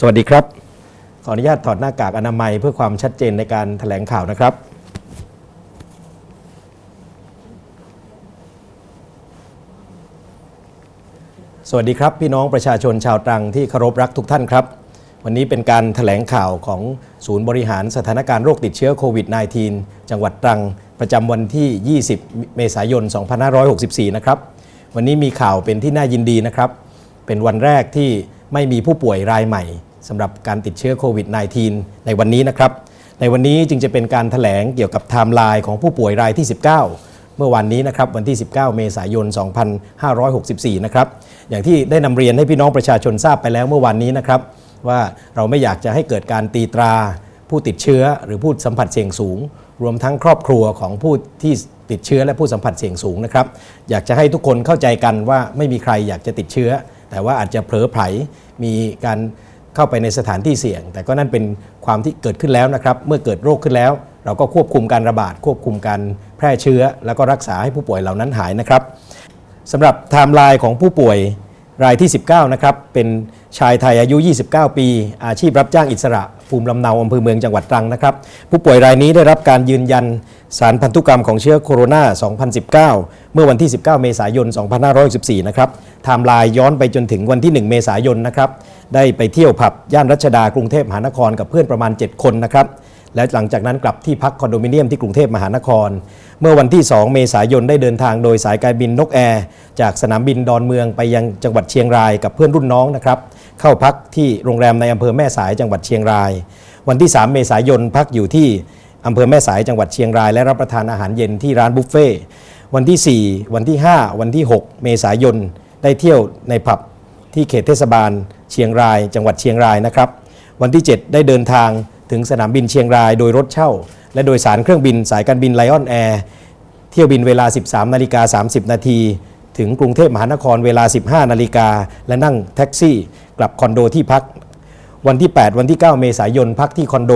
สวัสดีครับ ขออนุญาตถอดหน้ากากอนามัยเพื่อความชัดเจนในการแถลงข่าวนะครับ สวัสดีครับ พี่น้องประชาชนชาวตรังที่เคารพรักทุกท่านครับ วันนี้เป็นการแถลงข่าวของศูนย์บริหารสถานการณ์โรคติดเชื้อโควิด -19 จังหวัดตรัง ประจำวันที่ 20 เมษายน 2564 นะครับ วันนี้มีข่าวเป็นที่น่ายินดีนะครับ เป็นวันแรกที่ไม่มีผู้ป่วยรายใหม่ สำหรับการติดเชื้อโควิด -19 ในวันนี้นะครับ ในวันนี้จึงจะเป็นการถแถลงเกี่ยวกับไทม์ไลน์ของผู้ป่วยรายที่ 19 เมื่อวันนี้นะครับวันที่ 19 เมษายน 2564 นะครับ อย่างที่ได้นำเรียนให้พี่น้องประชาชนทราบไปแล้วเมื่อวันนี้นะครับ ว่าเราไม่อยากจะให้เกิดการตีตราผู้ติดเชื้อหรือผู้สัมผัสเสี่ยงสูง รวมทั้งครอบครัวของผู้ที่ติดเชื้อและผู้สัมผัสเสี่ยงสูงนะครับ อยากจะให้ทุกคนเข้าใจกันว่าไม่มีใครอยากจะติดเชื้อ แต่ว่าอาจจะเผลอไผลมีการ เข้าไปในสถานที่เสี่ยง แต่ก็นั่นเป็นความที่เกิดขึ้นแล้วนะครับ เมื่อเกิดโรคขึ้นแล้ว เราก็ควบคุมการระบาด ควบคุมการแพร่เชื้อ แล้วก็รักษาให้ผู้ป่วยเหล่านั้นหายนะครับสำหรับไทม์ไลน์ของผู้ป่วยรายที่ 19 นะครับ เป็นชายไทยอายุ 29 ปี อาชีพรับจ้างอิสระภูมิลำเนาอำเภอเมืองจังหวัดตรังนะครับ ผู้ป่วยรายนี้ได้รับการยืนยันสารพันธุกรรมของเชื้อโคโรนา 2019 เมื่อวันที่ 19 เมษายน 2514 นะครับไทม์ไลน์ย้อนไปจนถึงวันที่ 1 เมษายนนะครับ ได้ไปเที่ยวผับย่านรัชดากรุงเทพมหานครกับเพื่อนประมาณ 7 คนนะครับและหลังจากนั้นกลับที่พักคอนโดมิเนียมที่กรุงเทพมหานคร เมื่อวันที่ 2 เมษายนได้เดินทางโดยสายการบินนกแอร์จากสนามบินดอนเมืองไปยังจังหวัดเชียงรายกับเพื่อนรุ่นน้องนะครับเข้าพักที่โรงแรมในอำเภอแม่สายจังหวัดเชียงราย วันที่ 3 เมษายนพักอยู่ที่อำเภอแม่สายจังหวัดเชียงราย และรับประทานอาหารเย็นที่ร้านบุฟเฟ่วันที่ 4 วันที่ 5 วันที่ 6 เมษายนได้เที่ยวในผับที่เขตเทศบาล เชียงราย จังหวัดเชียงรายนะครับ วันที่ 7 ได้เดินทางถึงสนามบินเชียงรายโดยรถเช่า และโดยสารเครื่องบินสายการบินไลออนแอร์เที่ยวบินเวลา 13นาฬิกา30 นาทีถึงกรุงเทพมหานครเวลา 15 นาฬิกาและนั่งแท็กซี่ กลับคอนโดที่พัก วันที่ 8 วันที่ 9 เมษายนพักที่คอนโด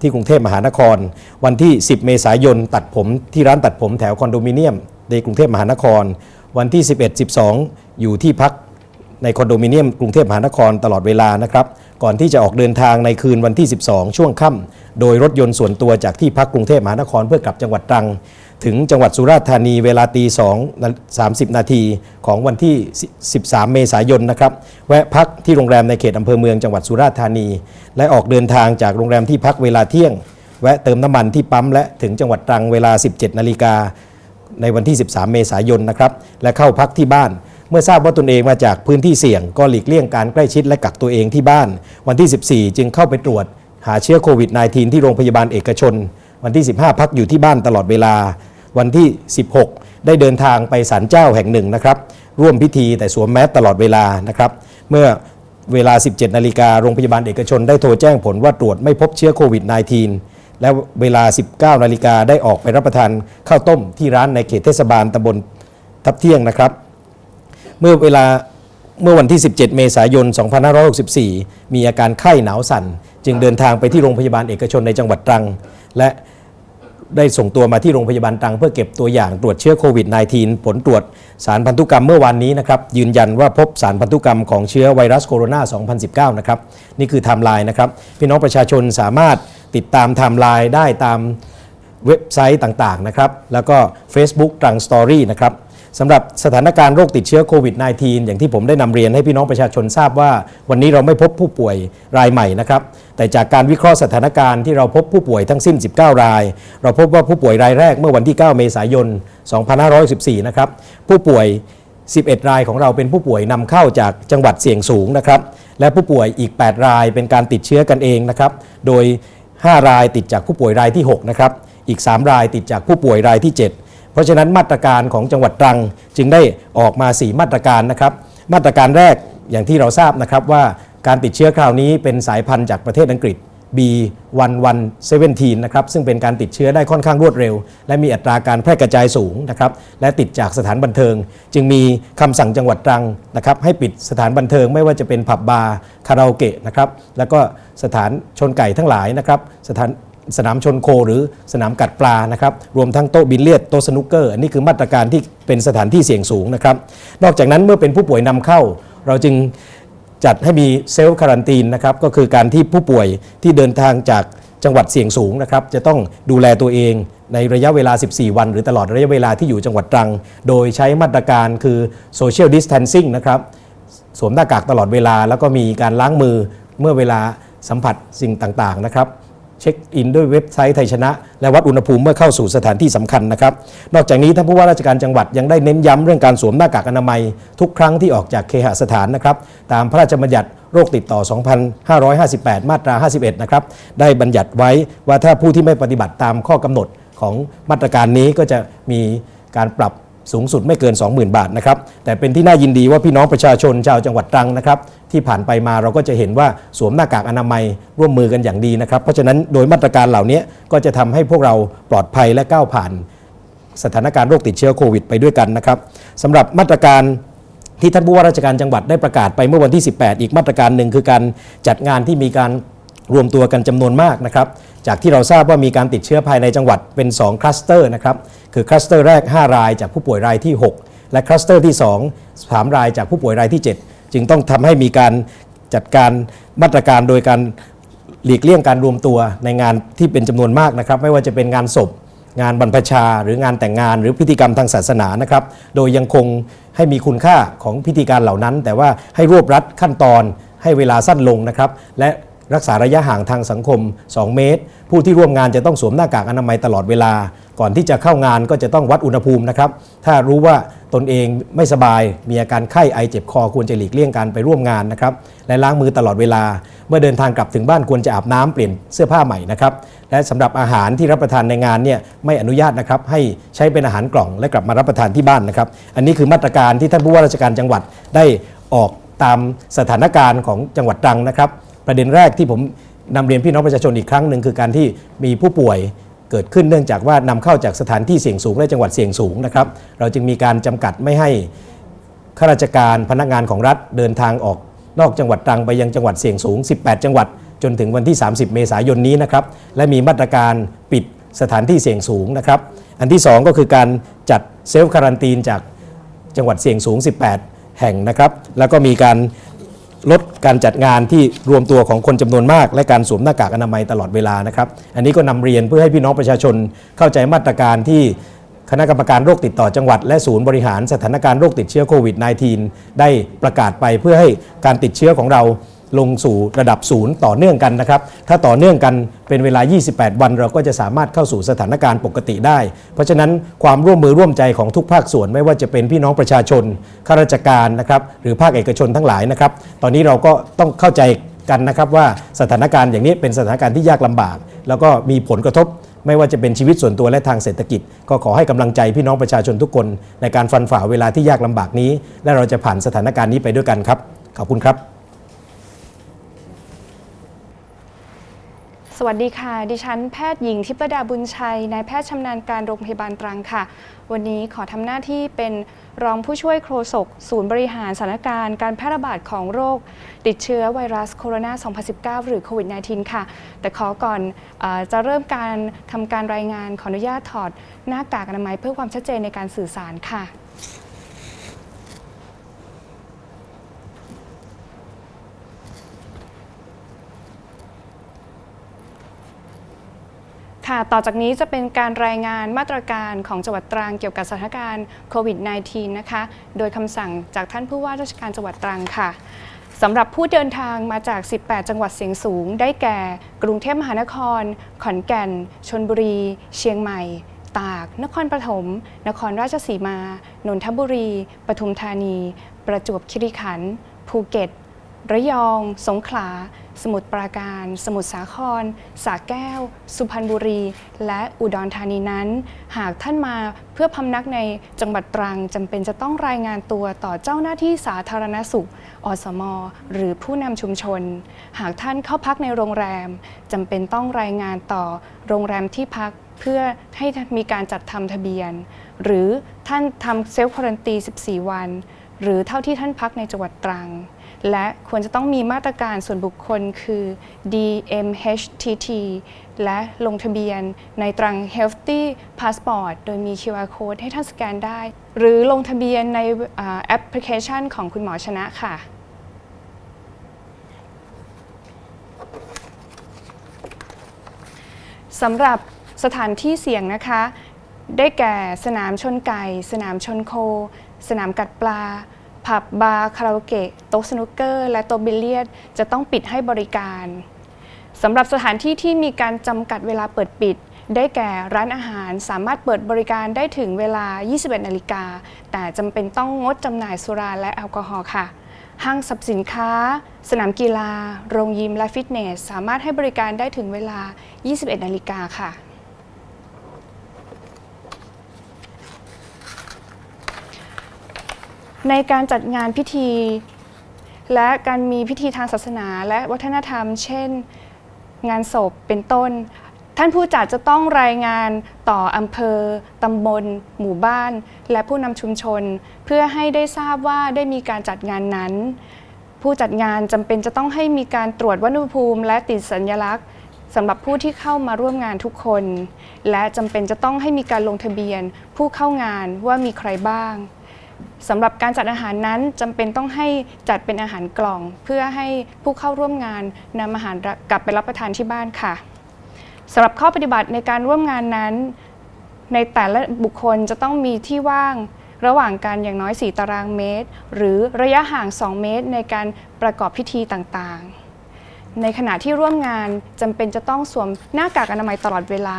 ที่กรุงเทพมหานคร วันที่ 10 เมษายนตัดผมที่ร้านตัดผมแถวคอนโดมิเนียมในกรุงเทพมหานคร วันที่ 11 12 อยู่ที่พัก ในคอนโดมิเนียมกรุงเทพมหานครตลอดเวลานะครับ ก่อนที่จะออกเดินทางในคืนวันที่ 12 ช่วงค่ำโดยรถยนต์ส่วนตัวจากที่พักกรุงเทพมหานครเพื่อกลับจังหวัดตรัง ถึงจังหวัดสุราษฎร์ธานีเวลาตี2 30 นาทีของวันที่ 13 เมษายนนะครับ แวะพักที่โรงแรมในเขตอำเภอเมืองจังหวัดสุราษฎร์ธานี และออกเดินทางจากโรงแรมที่พักเวลาเที่ยง แวะเติมน้ำมันที่ปั๊มและถึงจังหวัดตรังเวลา 17 นาฬิกาในวันที่ 13 เมษายนนะครับ และเข้าพักที่บ้าน เมื่อทราบว่าตนเองมาจากพื้นที่เสี่ยง ก็หลีกเลี่ยงการใกล้ชิดและกักตัวเองที่บ้าน วันที่ 14 จึงเข้าไปตรวจ หาเชื้อโควิด -19 ที่โรงพยาบาลเอกชน วันที่ 15 พักอยู่ที่บ้านตลอดเวลา วันที่ 16 ได้เดินทางไปศาลเจ้าแห่งหนึ่งนะครับ ร่วมพิธีแต่สวมแมสตลอดเวลานะครับ เมื่อเวลา 17 นาฬิกาโรงพยาบาลเอกชนได้โทรแจ้งผลว่าตรวจไม่พบเชื้อโควิด -19 และเวลา 19 นาฬิกาได้ออกไปรับประทานข้าวต้มที่ร้านในเขตเทศบาลตำบลทับเที่ยงนะครับ เมื่อเวลาเมื่อวันที่ 17 เมษายน 2564 มีอาการไข้หนาวสั่น จึงเดินทางไปที่โรงพยาบาลเอกชนในจังหวัดตรัง และได้ส่งตัวมาที่โรงพยาบาลตรัง เพื่อเก็บตัวอย่างตรวจเชื้อโควิด -19 ผลตรวจสารพันธุกรรมเมื่อวานนี้นะครับ ยืนยันว่าพบสารพันธุกรรมของเชื้อไวรัสโคโรนา 2019 นะครับ นี่คือไทม์ไลน์นะครับ พี่น้องประชาชนสามารถติดตามไทม์ไลน์ได้ตามเว็บไซต์ต่างๆนะครับแล้วก็ Facebook ตรังสตอรี่นะครับ สำหรับสถานการณ์โรคติดเชื้อโควิด -19 อย่างที่ผมได้นำเรียนให้พี่น้องประชาชนทราบว่า วันนี้เราไม่พบผู้ป่วยรายใหม่นะครับ แต่จากการวิเคราะห์สถานการณ์ที่เราพบผู้ป่วยทั้งสิ้น 19 ราย เราพบว่าผู้ป่วยรายแรกเมื่อวันที่ 9 เมษายน 2514 นะครับ ผู้ป่วย 11 รายของเราเป็นผู้ป่วยนำเข้าจากจังหวัดเสี่ยงสูงนะครับ และผู้ป่วยอีก 8 รายเป็นการติดเชื้อกันเองนะครับ โดย 5 รายติดจากผู้ป่วยรายที่ 6 นะครับ อีก 3 รายติดจากผู้ป่วยรายที่ 7 เพราะฉะนั้นมาตรการของจังหวัดตรังจึงได้ออกมา 4 มาตรการนะครับ มาตรการแรกอย่างที่เราทราบนะครับว่าการติดเชื้อคราวนี้เป็นสายพันธุ์จากประเทศอังกฤษ B1117 นะครับซึ่งเป็นการติดเชื้อได้ค่อนข้างรวดเร็ว และมีอัตราการแพร่กระจายสูงนะครับและติดจากสถานบันเทิง จึงมีคำสั่งจังหวัดตรังนะครับให้ปิดสถานบันเทิงไม่ว่าจะเป็นผับบาร์คาราโอเกะนะครับแล้วก็สถานชนไก่ทั้งหลายนะครับสถาน สนามชนโคหรือสนามกัดปลานะครับรวมทั้งโต๊ะบิลเลียดโต๊ะสนุกเกอร์อันนี้คือมาตรการที่เป็นสถานที่เสี่ยงสูงนะครับ นอกจากนั้นเมื่อเป็นผู้ป่วยนำเข้า เราจึงจัดให้มีเซลฟ์คารันตีนนะครับก็คือการที่ผู้ป่วยที่เดินทางจากจังหวัดเสี่ยงสูงนะครับจะต้องดูแลตัวเองในระยะเวลา 14 วัน หรือตลอดระยะเวลาที่อยู่จังหวัดตรัง โดยใช้มาตรการคือ social distancing นะครับสวมหน้ากากตลอดเวลา แล้วก็มีการล้างมือเมื่อเวลาสัมผัสสิ่งต่างๆนะครับ เช็คอินด้วยเว็บไซต์ไทยชนะ และวัดอุณหภูมิเมื่อเข้าสู่สถานที่สำคัญนะครับนอกจากนี้ท่านผู้ว่าราชการจังหวัดยังได้เน้นย้ำเรื่องการสวมหน้ากากอนามัย ทุกครั้งที่ออกจากเคหสถานนะครับตามพระราชบัญญัติโรคติดต่อ 2558 มาตรา 51 นะครับ ได้บัญญัติไว้ว่าถ้าผู้ที่ไม่ปฏิบัติตามข้อกำหนดของมาตรการนี้ก็จะมีการปรับ สูงสุดไม่เกิน 20,000 บาทนะครับ แต่เป็นที่น่ายินดีว่าพี่น้องประชาชนชาวจังหวัดตรังนะครับ ที่ผ่านไปมาเราก็จะเห็นว่าสวมหน้ากากอนามัยร่วมมือกันอย่างดีนะครับ เพราะฉะนั้นโดยมาตรการเหล่านี้ก็จะทำให้พวกเราปลอดภัยและก้าวผ่าน สถานการณ์โรคติดเชื้อโควิดไปด้วยกันนะครับสำหรับมาตรการที่ท่านผู้ว่าราชการจังหวัดได้ประกาศไปเมื่อวันที่ 18 อีกมาตรการหนึ่งคือการจัดงานที่มีการ รวมตัวกันจำนวนมากนะครับ จากที่เราทราบว่ามีการติดเชื้อภายในจังหวัดเป็น 2 คลัสเตอร์นะครับ คือคลัสเตอร์แรก 5 รายจากผู้ป่วยรายที่ 6 และคลัสเตอร์ที่ 2 3 รายจากผู้ป่วยรายที่ 7 จึงต้องทำให้มีการจัดการมาตรการโดยการหลีกเลี่ยงการรวมตัวในงานที่เป็นจำนวนมากนะครับ ไม่ว่าจะเป็นงานศพ งานบรรพชา หรืองานแต่งงาน หรือพิธีกรรมทางศาสนานะครับ โดยยังคงให้มีคุณค่าของพิธีการเหล่านั้น แต่ว่าให้รวบรัดขั้นตอนให้เวลาสั้นลงนะครับ และ รักษาระยะห่างทางสังคม 2 เมตร ผู้ที่ร่วมงานจะต้องสวมหน้ากากอนามัยตลอดเวลา ก่อนที่จะเข้างานก็จะต้องวัดอุณหภูมินะครับ ถ้ารู้ว่าตนเองไม่สบาย มีอาการไข้ไอเจ็บคอควรจะหลีกเลี่ยงการไปร่วมงานนะครับ และล้างมือตลอดเวลา เมื่อเดินทางกลับถึงบ้านควรจะอาบน้ำเปลี่ยนเสื้อผ้าใหม่นะครับ และสำหรับอาหารที่รับประทานในงานเนี่ยไม่อนุญาตนะครับ ให้ใช้เป็นอาหารกล่องและกลับมารับประทานที่บ้านนะครับ อันนี้คือมาตรการที่ท่านผู้ว่าราชการจังหวัดได้ออกตามสถานการณ์ของจังหวัดตรังนะครับ ประเด็นแรกที่ผมนำเรียนพี่น้องประชาชนอีกครั้งหนึ่งคือการที่มีผู้ป่วยเกิดขึ้นเนื่องจากว่านำเข้าจากสถานที่เสี่ยงสูงและจังหวัดเสี่ยงสูงนะครับ เราจึงมีการจำกัดไม่ให้ข้าราชการพนักงานของรัฐเดินทางออกนอกจังหวัดตรังไปยังจังหวัดเสี่ยงสูง 18 จังหวัด จนถึงวันที่ 30 เมษายนนี้นะครับและมีมาตรการปิดสถานที่เสี่ยงสูงนะครับ อันที่ 2 ก็คือการจัดเซลฟ์คารันตีนจากจังหวัดเสี่ยงสูง 18 แห่งนะครับ แล้วก็มีการ ลดการจัดงานที่รวมตัวของคนจำนวนมาก และการสวมหน้ากากอนามัยตลอดเวลานะครับ อันนี้ก็นำเรียนเพื่อให้พี่น้องประชาชนเข้าใจมาตรการที่คณะกรรมการโรคติดต่อจังหวัด และศูนย์บริหารสถานการณ์โรคติดเชื้อโควิด -19 ได้ประกาศไปเพื่อให้การติดเชื้อของเรา ลงสู่ระดับศูนย์ต่อเนื่องกันนะครับ ถ้าต่อเนื่องกันเป็นเวลา 28 วันเราก็จะสามารถเข้าสู่สถานการณ์ปกติได้ เพราะฉะนั้นความร่วมมือร่วมใจของทุกภาคส่วน ไม่ว่าจะเป็นพี่น้องประชาชนข้าราชการนะครับหรือภาคเอกชนทั้งหลายนะครับ ตอนนี้เราก็ต้องเข้าใจกันนะครับว่าสถานการณ์อย่างนี้เป็นสถานการณ์ที่ยากลำบาก แล้วก็มีผลกระทบไม่ว่าจะเป็นชีวิตส่วนตัวและทางเศรษฐกิจ ก็ขอให้กำลังใจพี่น้องประชาชนทุกคน ในการฟันฝ่าเวลาที่ยากลำบากนี้ และเราจะผ่านสถานการณ์นี้ไปด้วยกันครับ ขอบคุณครับ วัสดีค่ะ ดิฉันแพทย์หญิงทิพดาบุญชัย นายแพทย์ชำนาญการโรงพยาบาลตรังค่ะ วันนี้ขอทำหน้าที่เป็นรองผู้ช่วยโฆษกศูนย์บริหารสถานการณ์การแพร่ระบาดของโรค ติดเชื้อไวรัสโคโรนา 2019 หรือโควิด -19 ค่ะ แต่ขอก่อนอจะเริ่มการทำการรายงานขออนุญาตถอดหน้ากากอนามัยเพื่อความชัดเจนในการสื่อสารค่ะ ค่ะ ต่อจากนี้จะเป็นการรายงานมาตรการของจังหวัดตรังเกี่ยวกับสถานการณ์โควิด -19 นะคะ โดยคำสั่งจากท่านผู้ว่าราชการจังหวัดตรังค่ะสำหรับผู้เดินทางมาจาก 18 จังหวัดเสียงสูง ได้แก่ กรุงเทพมหานคร ขอนแก่น ชนบุรี เชียงใหม่ ตาก นครปฐม นครราชสีมา นนทบุรี ปทุมธานี ประจวบคีรีขันธ์ ภูเก็ต ระยอง สงขลา สมุทรปราการ สมุทรสาครสระแก้ว สุพรรณบุรี และอุดรธานีนั้น หากท่านมาเพื่อพำนักในจังหวัดตรังจำเป็นจะต้องรายงานตัวต่อเจ้าหน้าที่สาธารณสุข อสม หรือผู้นำชุมชน หากท่านเข้าพักในโรงแรมจำเป็นต้องรายงานต่อโรงแรมที่พักเพื่อให้มีการจัดทำทะเบียน หรือท่านทำเซลฟ์ควอรันตี 14 วัน หรือเท่าที่ท่านพักในจังหวัดตรัง และควรจะต้องมีมาตรการส่วนบุคคลคือ DMHTT และลงทะเบียนในตรัง Healthy Passport โดยมี QR code ให้ท่านสแกนได้ หรือลงทะเบียนในแอปพลิเคชันของคุณหมอชนะค่ะสำหรับสถานที่เสี่ยงนะคะ ได้แก่สนามชนไก่ สนามชนโค สนามกัดปลา ผับบาร์คาราโอเกะโต๊ะสนุกเกอร์ และโต๊ะบิลเลียดจะต้องปิดให้บริการสำหรับสถานที่ที่มีการจำกัดเวลาเปิดปิด ได้แก่ร้านอาหารสามารถเปิดบริการได้ถึงเวลา 21 นาฬิกา แต่จำเป็นต้องงดจำหน่ายสุราและแอลกอฮอล์ค่ะ ห้างสรรพสินค้า สนามกีฬา โรงยิมและฟิตเนส สามารถให้บริการได้ถึงเวลา 21 นาฬิกาค่ะ ในการจัดงานพิธี และการมีพิธีทางศาสนาและวัฒนธรรม เช่น งานศพเป็นต้น ท่านผู้จัดจะต้องรายงานต่ออำเภอ ตำบล หมู่บ้าน และผู้นำชุมชน เพื่อให้ได้ทราบว่าได้มีการจัดงานนั้น ผู้จัดงานจำเป็นจะต้องให้มีการตรวจวัดอุณหภูมิ และติดสัญลักษณ์สำหรับผู้ที่เข้ามาร่วมงานทุกคน และจำเป็นจะต้องให้มีการลงทะเบียนผู้เข้างานว่ามีใครบ้าง สำหรับการจัดอาหารนั้นจำเป็นต้องให้จัดเป็นอาหารกล่อง เพื่อให้ผู้เข้าร่วมงานนำอาหารกลับไปรับประทานที่บ้านค่ะสำหรับข้อปฏิบัติในการร่วมงานนั้น ในแต่ละบุคคลจะต้องมีที่ว่างระหว่างกันอย่างน้อย 4 ตารางเมตร หรือระยะห่าง 2 เมตร ในการประกอบพิธีต่างๆ ในขณะที่ร่วมงานจำเป็นจะต้องสวมหน้ากากอนามัยตลอดเวลา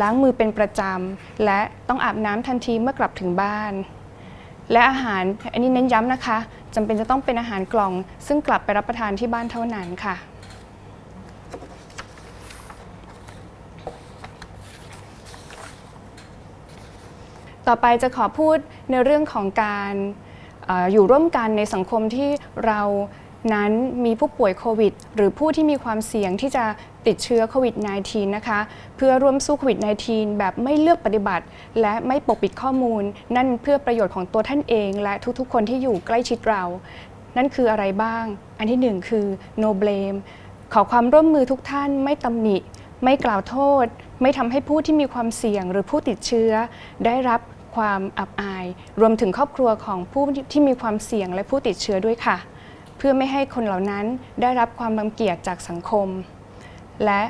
ล้างมือเป็นประจำ และต้องอาบน้ำทันทีเมื่อกลับถึงบ้าน และอาหารอันนี้เน้นย้ำนะคะจำเป็นจะต้องเป็นอาหารกล่อง ซึ่งกลับไปรับประทานที่บ้านเท่านั้นค่ะ ต่อไปจะขอพูดในเรื่องของการอยู่ร่วมกันในสังคมที่เรา นั้นมีผู้ป่วยโควิด หรือผู้ที่มีความเสี่ยงที่จะติดเชื้อโควิด -19 นะคะ เพื่อร่วมสู้โควิด -19 แบบไม่เลือกปฏิบัติ และไม่ปกปิดข้อมูล นั่นเพื่อประโยชน์ของตัวท่านเอง และทุกๆ คนที่อยู่ใกล้ชิดเรา นั่นคืออะไรบ้าง อันที่หนึ่งคือ no blame ขอความร่วมมือทุกท่านไม่ตำหนิ ไม่กล่าวโทษ ไม่ทำให้ผู้ที่มีความเสี่ยง หรือผู้ติดเชื้อ ได้รับความอับอาย รวมถึงครอบครัวของผู้ที่มีความเสี่ยงและผู้ติดเชื้อด้วยค่ะ เพื่อไม่ให้คนเหล่านั้นได้รับความรังเกียจจากสังคม และ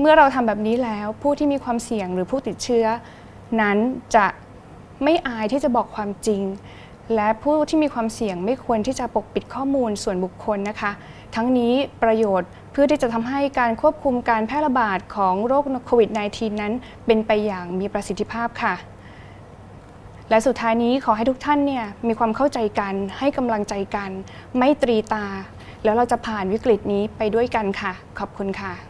เมื่อเราทำแบบนี้แล้วผู้ที่มีความเสี่ยงหรือผู้ติดเชื้อ นั้นจะไม่อายที่จะบอกความจริง และผู้ที่มีความเสี่ยงไม่ควรที่จะปกปิดข้อมูลส่วนบุคคลนะคะ ทั้งนี้ประโยชน์เพื่อที่จะทำให้การควบคุมการแพร่ระบาดของโรคโควิด -19 นั้นเป็นไปอย่างมีประสิทธิภาพค่ะ และสุดท้ายนี้ขอให้ทุกท่านเนี่ยมีความเข้าใจกัน ให้กำลังใจกัน ไม่ตรีตา แล้วเราจะผ่านวิกฤตนี้ไปด้วยกันค่ะ ขอบคุณค่ะ